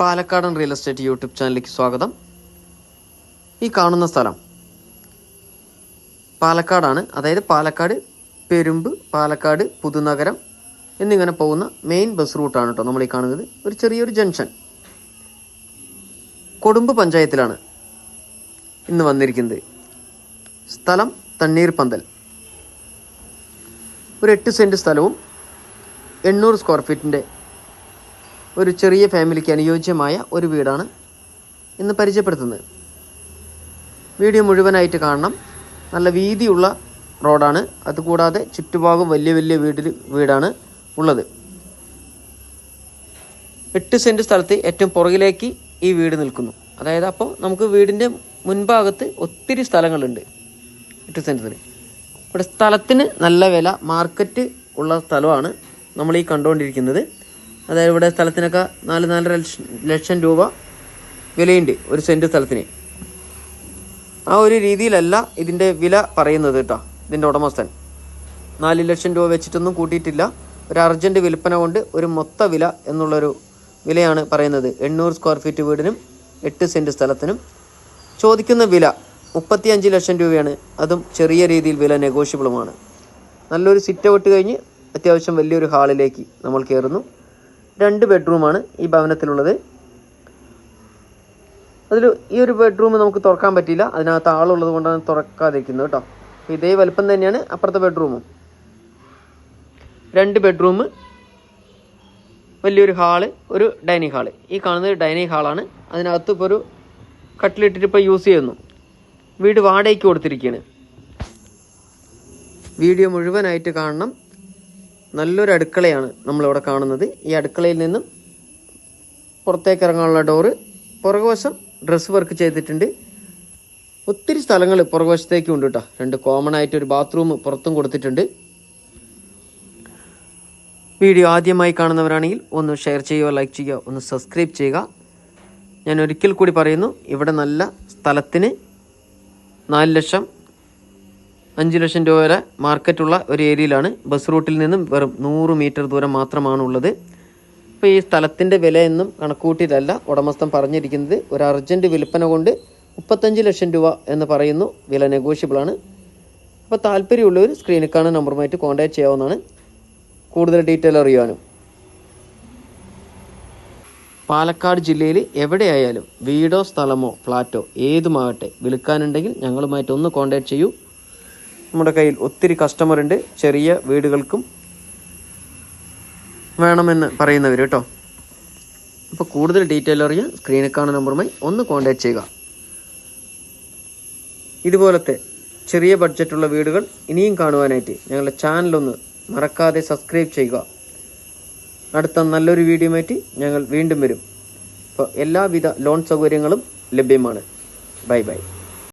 പാലക്കാടൻ real estate YouTube ചാനലിലേക്ക് സ്വാഗതം. ഈ കാണുന്ന സ്ഥലം പാലക്കാടാണ്. അതായത് പാലക്കാട് പെരുമ്പ് പാലക്കാട് പുതുനഗരം എന്നിങ്ങനെ പോകുന്ന മെയിൻ ബസ് റൂട്ടാണ് കേട്ടോ നമ്മൾ ഈ കാണുന്നത്. ഒരു ചെറിയൊരു ജംഗ്ഷൻ കൊടുമ്പ് പഞ്ചായത്തിലാണ് ഇന്ന് വന്നിരിക്കുന്നത്. സ്ഥലം തണ്ണീർ പന്തൽ ഒരു എട്ട് സെന്റ് സ്ഥലവും എണ്ണൂറ് സ്ക്വയർ ഫീറ്റിന്റെ ഒരു ചെറിയ ഫാമിലിക്ക് അനുയോജ്യമായ ഒരു വീടാണ് ഇന്ന് പരിചയപ്പെടുത്തുന്നത്. വീഡിയോ മുഴുവനായിട്ട് കാണണം. നല്ല വീതിയുള്ള റോഡാണ്. അതുകൂടാതെ ചുറ്റുഭാഗം വലിയ വലിയ വീടിൽ വീടാണ് ഉള്ളത്. എട്ട് സെന്റ് സ്ഥലത്ത് ഏറ്റവും പുറകിലേക്ക് ഈ വീട് നിൽക്കുന്നു. അതായത് അപ്പോൾ നമുക്ക് വീടിന്റെ മുൻഭാഗത്ത് ഒത്തിരി സ്ഥലങ്ങളുണ്ട് എട്ട് സെന്റത്തിൽ ഇവിടെ സ്ഥലത്തിന് നല്ല വില മാർക്കറ്റ് ഉള്ള സ്ഥലമാണ് നമ്മൾ ഈ കണ്ടുകൊണ്ടിരിക്കുന്നത്. അതായത് ഇവിടെ സ്ഥലത്തിനൊക്കെ നാല് നാലര ലക്ഷം രൂപ വിലയുണ്ട് ഒരു സെന്റ് സ്ഥലത്തിന്. ആ ഒരു രീതിയിലല്ല ഇതിന്റെ വില പറയുന്നത് കേട്ടോ ഇതിന്റെ ഉടമസ്ഥൻ. നാല് ലക്ഷം രൂപ വെച്ചിട്ടൊന്നും കൂട്ടിയിട്ടില്ല. ഒരു അർജന്റ് വിൽപ്പന കൊണ്ട് ഒരു മൊത്ത വില എന്നുള്ളൊരു വിലയാണ് പറയുന്നത്. എണ്ണൂറ് സ്ക്വയർ ഫീറ്റ് വീടിനും എട്ട് സെന്റ് സ്ഥലത്തിനും. ചോദിക്കുന്ന വില മുപ്പത്തിയഞ്ച് ലക്ഷം രൂപയാണ്. അതും ചെറിയ രീതിയിൽ വില നെഗോഷ്യബിളുമാണ് നല്ലൊരു സിറ്റ് ഔട്ട് കഴിഞ്ഞ് അത്യാവശ്യം വലിയൊരു ഹാളിലേക്ക് നമ്മൾ കയറുന്നു രണ്ട് ബെഡ്റൂമാണ് ഈ ഭവനത്തിലുള്ളത്. അതിൽ ഈ ഒരു ബെഡ്റൂം നമുക്ക് തുറക്കാൻ പറ്റിയില്ല. അതിനകത്ത് ആളുള്ളത് കൊണ്ടാണ് തുറക്കാതിരിക്കുന്നത് കേട്ടോ. ഇതേ വലുപ്പം തന്നെയാണ് അപ്പുറത്തെ ബെഡ്റൂമും രണ്ട് ബെഡ്റൂം വലിയൊരു ഹാൾ ഒരു ഡൈനിങ് ഹാൾ ഈ കാണുന്നത് ഡൈനിങ് ഹാളാണ് അതിനകത്ത് ഇപ്പോൾ ഒരു കട്ടിലിട്ടിട്ട് ഇപ്പോൾ യൂസ് ചെയ്യുന്നു. വീട് വാടകയ്ക്ക് കൊടുത്തിരിക്കുകയാണ്. വീഡിയോ മുഴുവനായിട്ട് കാണണം. നല്ലൊരു അടുക്കളയാണ് നമ്മളിവിടെ കാണുന്നത്. ഈ അടുക്കളയിൽ നിന്നും പുറത്തേക്ക് ഇറങ്ങാനുള്ള ഡോറ് പുറകുവശം ഡ്രസ്സ് വർക്ക് ചെയ്തിട്ടുണ്ട്. ഒത്തിരി സ്ഥലങ്ങൾ പുറകുവശത്തേക്കും ഉണ്ട് കേട്ടോ രണ്ട് കോമൺ ആയിട്ട് ഒരു ബാത്റൂം പുറത്തും കൊടുത്തിട്ടുണ്ട്. വീഡിയോ ആദ്യമായി കാണുന്നവരാണെങ്കിൽ ഒന്ന് ഷെയർ ചെയ്യുക ലൈക്ക് ചെയ്യുക ഒന്ന് സബ്സ്ക്രൈബ് ചെയ്യുക. ഞാൻ ഒരിക്കൽ കൂടി പറയുന്നു ഇവിടെ നല്ല സ്ഥലത്തിന് നാല് ലക്ഷം അഞ്ച് ലക്ഷം രൂപ വരെ മാർക്കറ്റുള്ള ഒരു ഏരിയയിലാണ്. ബസ് റൂട്ടിൽ നിന്നും വെറും നൂറ് മീറ്റർ ദൂരം മാത്രമാണ് ഉള്ളത് അപ്പോൾ ഈ സ്ഥലത്തിന്റെ വിലയെന്നും കണക്കൂട്ടിയിട്ടല്ല ഉടമസ്ഥൻ പറഞ്ഞിരിക്കുന്നത്. ഒരു അർജന്റ് വിൽപ്പന കൊണ്ട് മുപ്പത്തഞ്ച് ലക്ഷം രൂപ എന്ന് പറയുന്നു. വില നെഗോഷ്യബിളാണ് അപ്പോൾ താല്പര്യമുള്ളവർ സ്ക്രീനിൽ കാണുന്ന നമ്പറുമായിട്ട് കോൺടാക്ട് ചെയ്യാവുന്നതാണ്. കൂടുതൽ ഡീറ്റെയിൽ അറിയാനും പാലക്കാട് ജില്ലയിൽ എവിടെയായാലും വീടോ സ്ഥലമോ ഫ്ലാറ്റോ ഏതുമാകട്ടെ വിൽക്കാനുണ്ടെങ്കിൽ ഞങ്ങളുമായിട്ട് ഒന്ന് കോൺടാക്ട് ചെയ്യൂ. നമ്മുടെ കയ്യിൽ ഒത്തിരി കസ്റ്റമർ ഉണ്ട്. ചെറിയ വീടുകൾക്കും വേണമെന്ന് പറയുന്നവർ കേട്ടോ. അപ്പോൾ കൂടുതൽ ഡീറ്റെയിൽ അറിയാൻ സ്ക്രീനിൽ കാണുന്ന നമ്പറുമായി ഒന്ന് കോൺടാക്ട് ചെയ്യുക. ഇതുപോലത്തെ ചെറിയ ബഡ്ജറ്റുള്ള വീടുകൾ ഇനിയും കാണുവാനായിട്ട് ഞങ്ങളുടെ ചാനലൊന്ന് മറക്കാതെ സബ്സ്ക്രൈബ് ചെയ്യുക. അടുത്ത നല്ലൊരു വീഡിയോയുമായിട്ട് ഞങ്ങൾ വീണ്ടും വരും. അപ്പോൾ എല്ലാവിധ ലോൺ സൗകര്യങ്ങളും ലഭ്യമാണ്. Bye bye